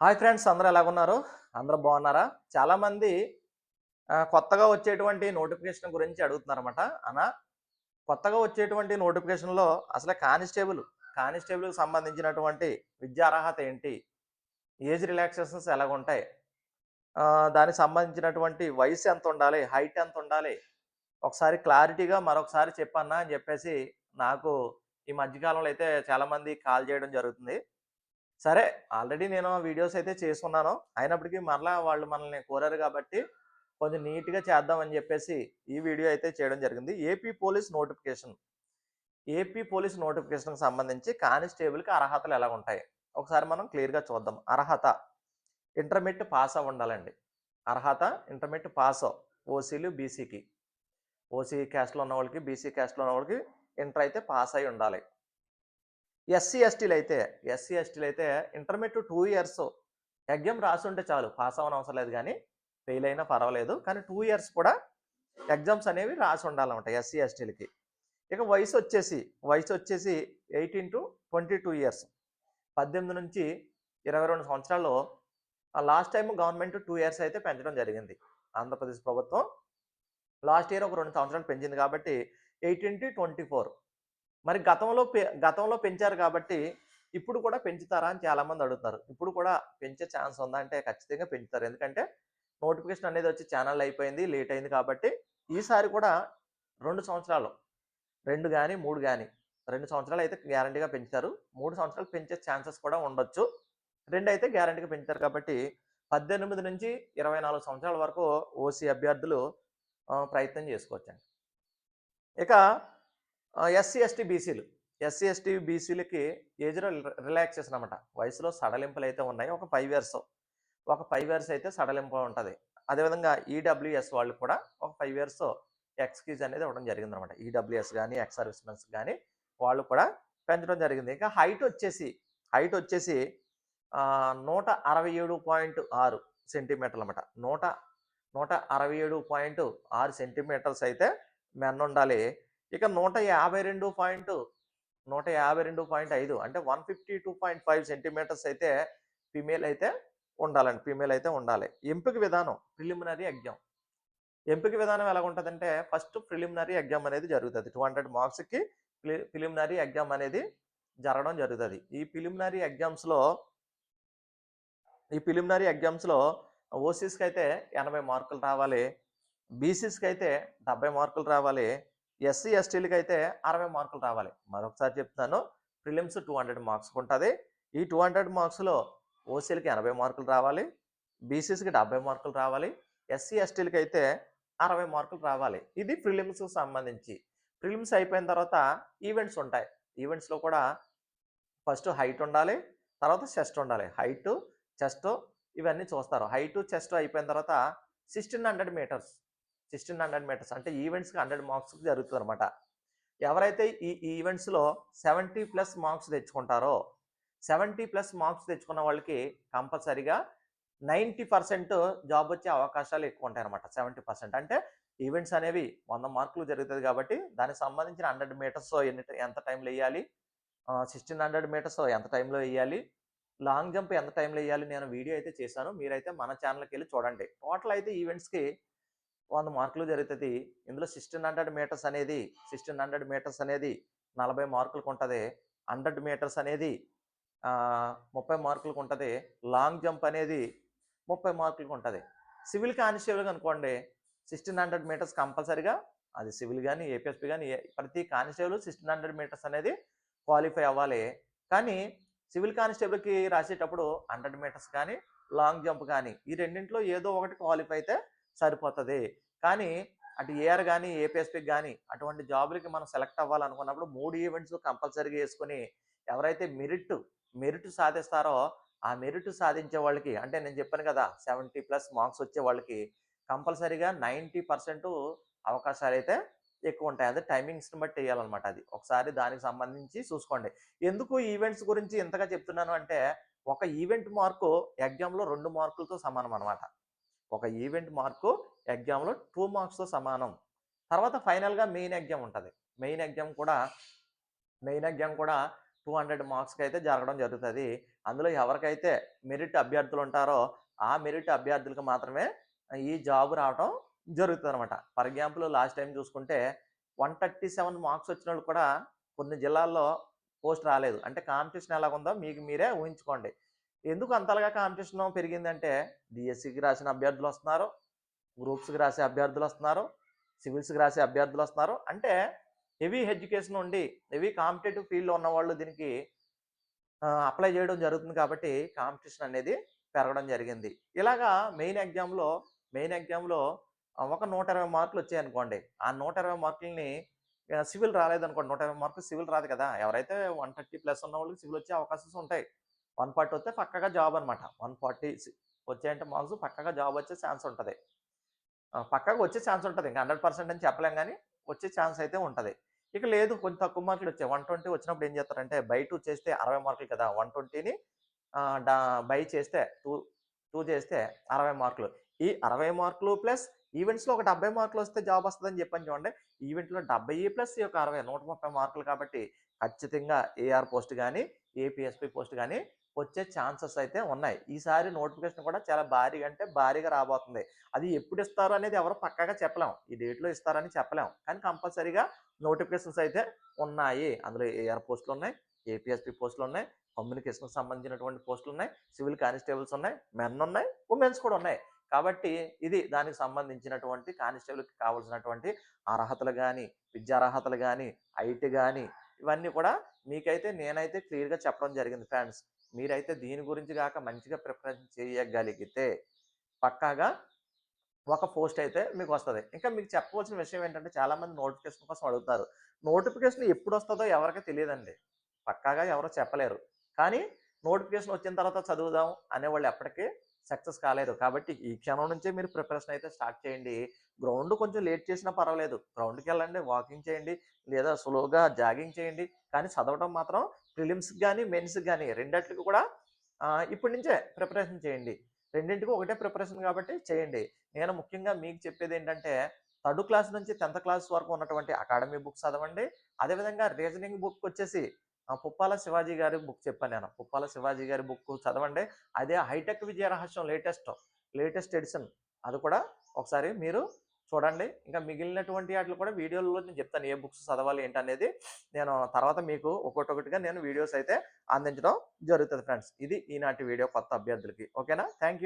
Hi friends అందరూ ఎలాగున్నారు? అందరూ బాగున్నారా? చాలామంది కొత్తగా వచ్చేటువంటి నోటిఫికేషన్ గురించి అడుగుతున్నారన్నమాట. అనా కొత్తగా వచ్చేటువంటి నోటిఫికేషన్లో అసలు కానిస్టేబుల్ కానిస్టేబుల్కి సంబంధించినటువంటి విద్యా అర్హత ఏంటి? ఏజ్ రిలాక్సేషన్స్ ఎలాగుంటాయి? దానికి సంబంధించినటువంటి వయసు ఎంత ఉండాలి హైట్ ఎంత ఉండాలి ఒకసారి క్లారిటీగా మరొకసారి చెప్పన్నా అని చెప్పేసి నాకు ఈ మధ్యకాలంలో అయితే చాలామంది కాల్ చేయడం జరుగుతుంది. సరే ఆల్రెడీ నేను వీడియోస్ అయితే చేసుకున్నాను అయినప్పటికీ మరలా వాళ్ళు మనల్ని కోరారు కాబట్టి కొంచెం నీట్గా చేద్దామని చెప్పేసి ఈ వీడియో అయితే చేయడం జరిగింది. AP police notification. AP police నోటిఫికేషన్కి సంబంధించి కానిస్టేబుల్కి అర్హతలు ఎలా ఉంటాయి? ఒకసారి మనం క్లియర్గా చూద్దాం. అర్హత. ఇంటర్మీడియట్ పాస్ అవ్వ ఉండాలండి. అర్హత ఇంటర్మీడియట్ పాస్ ఓసీలు బీసీకి. ఓసీ క్యాస్ట్లో ఉన్న వాళ్ళకి బీసీ క్యాస్ట్లో ఉన్న వాళ్ళకి ఇంటర్ అయితే పాస్ అయి ఉండాలి. ఎస్సీ ఎస్టీలు అయితే ఎస్సీ ఎస్టీలు అయితే ఇంటర్మీడియట్ టూ ఇయర్స్ ఎగ్జామ్ రాసి ఉంటే చాలు. పాస్ అవ్వని అవసరం లేదు కానీ ఫెయిల్ అయినా పర్వాలేదు. కానీ టూ ఇయర్స్ కూడా ఎగ్జామ్స్ అనేవి రాసి ఉండాలన్నమాట ఎస్సీ ఎస్టీలకి. ఇక వయసు వచ్చేసి వయసు వచ్చేసి eighteen to twenty two years. పద్దెనిమిది నుంచి ఇరవై రెండు సంవత్సరాల్లో last time government two years అయితే పెంచడం జరిగింది. ఆంధ్రప్రదేశ్ ప్రభుత్వం లాస్ట్ ఇయర్ ఒక రెండు సంవత్సరాలు పెంచింది కాబట్టి ఎయిటీన్ టు ట్వంటీ ఫోర్. మరి గతంలో పె- గతంలో పెంచారు కాబట్టి ఇప్పుడు కూడా పెంచుతారా అని చాలామంది అడుగుతారు. ఇప్పుడు కూడా పెంచే ఛాన్స్ ఉందా అంటే ఖచ్చితంగా పెంచుతారు. ఎందుకంటే నోటిఫికేషన్ అనేది వచ్చి ఛానల్ అయిపోయింది లేట్ అయింది కాబట్టి ఈసారి కూడా రెండు సంవత్సరాలు రెండు కానీ మూడు కానీ రెండు సంవత్సరాలు అయితే గ్యారంటీగా పెంచుతారు. మూడు సంవత్సరాలు పెంచే ఛాన్సెస్ కూడా ఉండొచ్చు. రెండు అయితే గ్యారంటీగా పెంచుతారు కాబట్టి పద్దెనిమిది నుంచి ఇరవై నాలుగు సంవత్సరాల వరకు ఓసీ అభ్యర్థులు ప్రయత్నం చేసుకోవచ్చండి. ఇక ఎస్సీ ఎస్టీ బీసీలు ఎస్సీ ఎస్టీ బీసీలకి ఏజ్లో రిలాక్సేషన్ అనమాట వయసులో సడలింపులు అయితే ఉన్నాయి. ఒక ఫైవ్ ఇయర్స్. ఒక ఫైవ్ ఇయర్స్ అయితే సడలింపు ఉంటుంది. అదేవిధంగా ఈడబ్ల్యూఎస్ వాళ్ళు కూడా ఒక ఫైవ్ ఇయర్స్ ఎక్స్క్యూజ్ అనేది ఇవ్వడం జరిగింది అనమాట ఈడబ్ల్యూఎస్ కానీ ఎక్స్ సర్వీస్మెన్స్ కానీ వాళ్ళు కూడా పెంచడం జరిగింది. ఇంకా హైట్ వచ్చేసి హైట్ వచ్చేసి నూట అరవై ఏడు పాయింట్ ఆరు సెంటీమీటర్లు అనమాట. నూట నూట అరవై ఏడు పాయింట్ ఆరు సెంటీమీటర్స్ అయితే మెన్ ఉండాలి ఇక నూట యాభై రెండు పాయింట్ నూట యాభై రెండు పాయింట్ ఐదు అంటే one fifty two point five centimetres అయితే ఫీమేల్ అయితే ఉండాలండి ఫీమేల్ అయితే ఉండాలి. ఎంపిక విధానం ప్రిలిమినరీ ఎగ్జామ్ ఎంపిక విధానం ఎలా ఉంటుందంటే ఫస్ట్ ప్రిలిమినరీ ఎగ్జామ్ అనేది జరుగుతుంది. టూ హండ్రెడ్ మార్క్స్కి ప్రిలిమినరీ ఎగ్జామ్ అనేది జరగడం జరుగుతుంది. ఈ ప్రిలిమినరీ ఎగ్జామ్స్లో ఈ ప్రిలిమినరీ ఎగ్జామ్స్లో ఓసీస్కి అయితే ఎనభై మార్కులు రావాలి బీసీస్కి అయితే డెబ్బై మార్కులు రావాలి ఎస్సీ ఎస్టీలకి అయితే అరవై మార్కులు రావాలి. మరొకసారి చెప్తాను ప్రిలిమ్స్ టూ హండ్రెడ్ మార్క్స్ ఉంటుంది ఈ టూ హండ్రెడ్ మార్క్స్లో ఓసీలకి ఎనభై మార్కులు రావాలి బీసీస్కి డెబ్బై మార్కులు రావాలి ఎస్సీ ఎస్టీలకి అయితే అరవై మార్కులు రావాలి. ఇది ప్రిలిమ్స్కి సంబంధించి. ప్రిలిమ్స్ అయిపోయిన తర్వాత ఈవెంట్స్ ఉంటాయి. ఈవెంట్స్లో కూడా ఫస్ట్ హైట్ ఉండాలి తర్వాత చెస్ట్ ఉండాలి. హైట్ చెస్ట్ ఇవన్నీ చూస్తారు. హైట్ చెస్ట్ అయిపోయిన తర్వాత sixteen hundred metres. Sixteen hundred metres అంటే ఈవెంట్స్కి హండ్రెడ్ మార్క్స్ జరుగుతుంది అనమాట ఎవరైతే ఈ ఈవెంట్స్లో సెవెంటీ ప్లస్ మార్క్స్ తెచ్చుకుంటారో సెవెంటీ ప్లస్ మార్క్స్ తెచ్చుకున్న వాళ్ళకి కంపల్సరీగా నైంటీ పర్సెంట్ జాబ్ వచ్చే అవకాశాలు ఎక్కువ ఉంటాయి అనమాట సెవెంటీ పర్సెంట్ అంటే ఈవెంట్స్ అనేవి వంద మార్కులు జరుగుతుంది కాబట్టి దానికి సంబంధించిన హండ్రెడ్ మీటర్స్ ఎన్ని ఎంత టైంలో వేయాలి? సిక్స్టీన్ హండ్రెడ్ మీటర్స్ ఎంత టైంలో వేయాలి? లాంగ్ జంప్ ఎంత టైంలో వేయాలి? నేను వీడియో అయితే చేశాను. మీరైతే మన ఛానల్కి వెళ్ళి చూడండి. టోటల్ అయితే ఈవెంట్స్కి వంద మార్కులు జరుగుతుంది. ఇందులో సిక్స్టీన్ హండ్రెడ్ మీటర్స్ అనేది సిక్స్టీన్ హండ్రెడ్ మీటర్స్ అనేది నలభై మార్కులకు ఉంటుంది. హండ్రెడ్ మీటర్స్ అనేది ముప్పై మార్కులకు ఉంటుంది. లాంగ్ జంప్ అనేది ముప్పై మార్కులకు ఉంటుంది. సివిల్ కానిస్టేబుల్ అనుకోండి సిక్స్టీన్ హండ్రెడ్ మీటర్స్ కంపల్సరిగా అది సివిల్ కానీ ఏపీఎస్పీ కానీ ప్రతి కానిస్టేబుల్ సిక్స్టీన్ హండ్రెడ్ మీటర్స్ అనేది క్వాలిఫై అవ్వాలి. కానీ సివిల్ కానిస్టేబుల్కి రాసేటప్పుడు హండ్రెడ్ మీటర్స్ కానీ లాంగ్ జంప్ కానీ ఈ రెండింటిలో ఏదో ఒకటి క్వాలిఫై అయితే సరిపోతుంది. కానీ అటు ఏఆర్ కానీ ఏపీఎస్పీకి కానీ అటువంటి జాబులకి మనం సెలెక్ట్ అవ్వాలనుకున్నప్పుడు మూడు ఈవెంట్స్ కంపల్సరీగా వేసుకొని ఎవరైతే మెరిట్ మెరిట్ సాధిస్తారో ఆ మెరిట్ సాధించే వాళ్ళకి అంటే నేను చెప్పాను కదా సెవెంటీ ప్లస్ మార్క్స్ వచ్చే వాళ్ళకి కంపల్సరీగా నైంటీ పర్సెంట్ అవకాశాలు అయితే ఎక్కువ ఉంటాయి. అదే టైమింగ్స్ని బట్టి వేయాలన్నమాట అది. ఒకసారి దానికి సంబంధించి చూసుకోండి. ఎందుకు ఈవెంట్స్ గురించి ఇంతగా చెప్తున్నాను అంటే ఒక ఈవెంట్ మార్కు ఎగ్జామ్లో రెండు మార్కులతో సమానం అనమాట ఒక ఈవెంట్ మార్కు ఎగ్జామ్లో టూ మార్క్స్తో సమానం. తర్వాత ఫైనల్గా మెయిన్ ఎగ్జామ్ ఉంటుంది. మెయిన్ ఎగ్జామ్ కూడా మెయిన్ ఎగ్జామ్ కూడా టూ హండ్రెడ్ మార్క్స్కి అయితే జరగడం జరుగుతుంది. అందులో ఎవరికైతే మెరిట్ అభ్యర్థులు ఉంటారో ఆ మెరిట్ అభ్యర్థులకు మాత్రమే ఈ జాబ్ రావడం జరుగుతుంది అనమాట ఫర్ ఎగ్జాంపుల్ లాస్ట్ టైం చూసుకుంటే వన్ థర్టీ సెవెన్ మార్క్స్ వచ్చిన వాళ్ళు కూడా కొన్ని జిల్లాల్లో పోస్ట్ రాలేదు. అంటే కాంపిటీషన్ ఎలాగుందో మీకు మీరే ఊహించుకోండి. ఎందుకు అంతలాగా కాంపిటీషన్ పెరిగిందంటే డిఎస్సికి రాసిన అభ్యర్థులు వస్తున్నారు గ్రూప్స్కి రాసే అభ్యర్థులు వస్తున్నారు సివిల్స్కి రాసే అభ్యర్థులు వస్తున్నారు. అంటే హెవీ ఎడ్యుకేషన్ ఉండి హెవీ కాంపిటేటివ్ ఫీల్డ్లో ఉన్న వాళ్ళు దీనికి అప్లై చేయడం జరుగుతుంది కాబట్టి కాంపిటీషన్ అనేది పెరగడం జరిగింది. ఇలాగా మెయిన్ ఎగ్జామ్లో మెయిన్ ఎగ్జామ్లో ఒక నూట ఇరవై మార్కులు వచ్చాయనుకోండి ఆ నూట ఇరవై మార్కులని సివిల్ రాలేదనుకోండి. నూట ఇరవై మార్కులు సివిల్ రాదు కదా. ఎవరైతే వన్ థర్టీ ప్లస్ ఉన్న వాళ్ళకి సివిల్ వచ్చే అవకాశాలు ఉంటాయి. వన్ ఫార్టీ వస్తే పక్కగా జాబ్ అనమాట వన్ ఫార్టీ వచ్చాయంటే మార్క్స్ పక్కగా జాబ్ వచ్చే ఛాన్స్ ఉంటుంది. పక్కగా వచ్చే ఛాన్స్ ఉంటుంది. ఇంకా హండ్రెడ్ పర్సెంట్ అని చెప్పలేం కానీ వచ్చే ఛాన్స్ అయితే ఉంటుంది. ఇక లేదు కొంచెం తక్కువ మార్కులు వచ్చాయి. వన్ ట్వంటీ వచ్చినప్పుడు ఏం చేస్తారంటే బై టూ చేస్తే అరవై మార్కులు కదా వన్ ట్వంటీని బై చేస్తే టూ టూ చేస్తే అరవై మార్కులు. ఈ అరవై మార్కులు ప్లస్ ఈవెంట్స్లో ఒక డెబ్బై మార్కులు వస్తే జాబ్ వస్తుందని చెప్పని చూడండి. ఈవెంట్లో డెబ్బై ప్లస్ ఈ యొక్క అరవై నూట ముప్పై మార్కులు కాబట్టి ఖచ్చితంగా ఏఆర్ పోస్ట్ కానీ ఏపీఎస్పీ పోస్ట్ కానీ వచ్చే ఛాన్సెస్ అయితే ఉన్నాయి. ఈసారి నోటిఫికేషన్ కూడా చాలా భారీగా అంటే భారీగా రాబోతుంది. అది ఎప్పుడు ఇస్తారు అనేది ఎవరు పక్కాగా చెప్పలేం. ఈ డేట్లో ఇస్తారని చెప్పలేం. కానీ కంపల్సరీగా నోటిఫికేషన్స్ అయితే ఉన్నాయి. అందులో ఏఆర్ పోస్టులు ఉన్నాయి ఏపీఎస్పీ పోస్టులు ఉన్నాయి కమ్యూనికేషన్కి సంబంధించినటువంటి పోస్టులు ఉన్నాయి సివిల్ కానిస్టేబుల్స్ ఉన్నాయి మెన్ ఉన్నాయి ఉమెన్స్ కూడా ఉన్నాయి. కాబట్టి ఇది దానికి సంబంధించినటువంటి కానిస్టేబుల్కి కావాల్సినటువంటి అర్హతలు కానీ విద్యార్హతలు కానీ ఐటీ కానీ ఇవన్నీ కూడా మీకైతే నేనైతే క్లియర్గా చెప్పడం జరిగింది ఫ్రెండ్స్. మీరైతే దీని గురించి కాక మంచిగా ప్రిఫరెన్స్ చేయగలిగితే పక్కాగా ఒక పోస్ట్ అయితే మీకు వస్తుంది ఇంకా మీకు చెప్పవలసిన విషయం ఏంటంటే చాలామంది నోటిఫికేషన్ కోసం అడుగుతారు. నోటిఫికేషన్ ఎప్పుడు వస్తుందో ఎవరికి తెలియదండి. పక్కాగా ఎవరో చెప్పలేరు. కానీ నోటిఫికేషన్ వచ్చిన తర్వాత చదువుదాం అనేవాళ్ళు ఎప్పటికీ సక్సెస్ కాలేదు. కాబట్టి ఈ క్షణం నుంచే మీరు ప్రిపరేషన్ అయితే స్టార్ట్ చేయండి. గ్రౌండ్ కొంచెం లేట్ చేసినా పర్వాలేదు. గ్రౌండ్కి వెళ్ళండి వాకింగ్ చేయండి లేదా స్లోగా జాగింగ్ చేయండి. కానీ చదవడం మాత్రం ప్రిలిమ్స్ కానీ మెన్స్ కానీ రెండింటికి కూడా ఇప్పటి నుంచే ప్రిపరేషన్ చేయండి. రెండింటికి ఒకటే ప్రిపరేషన్ కాబట్టి చేయండి. నేను ముఖ్యంగా మీకు చెప్పేది ఏంటంటే థర్డ్ క్లాస్ నుంచి టెన్త్ క్లాస్ వరకు ఉన్నటువంటి అకాడమీ బుక్స్ చదవండి. అదేవిధంగా రీజనింగ్ బుక్ వచ్చేసి పుప్పాల శివాజీ గారి బుక్ చెప్పాను నేను. పుప్పాల శివాజీ గారి బుక్ చదవండి. అదే హైటెక్ విజయ రహస్యం లేటెస్ట్ లేటెస్ట్ ఎడిషన్. అది కూడా ఒకసారి మీరు చూడండి. ఇంకా మిగిలినటువంటి వాటిలో కూడా వీడియోలో నేను చెప్తాను. ఏ బుక్స్ చదవాలి ఏంటనేది. నేను తర్వాత మీకు ఒక్కొక్కటిగా నేను వీడియోస్ అయితే అందించడం జరుగుతుంది ఫ్రెండ్స్. ఇది ఈనాటి వీడియో కొత్త అభ్యర్థులకి. ఓకేనా? థ్యాంక్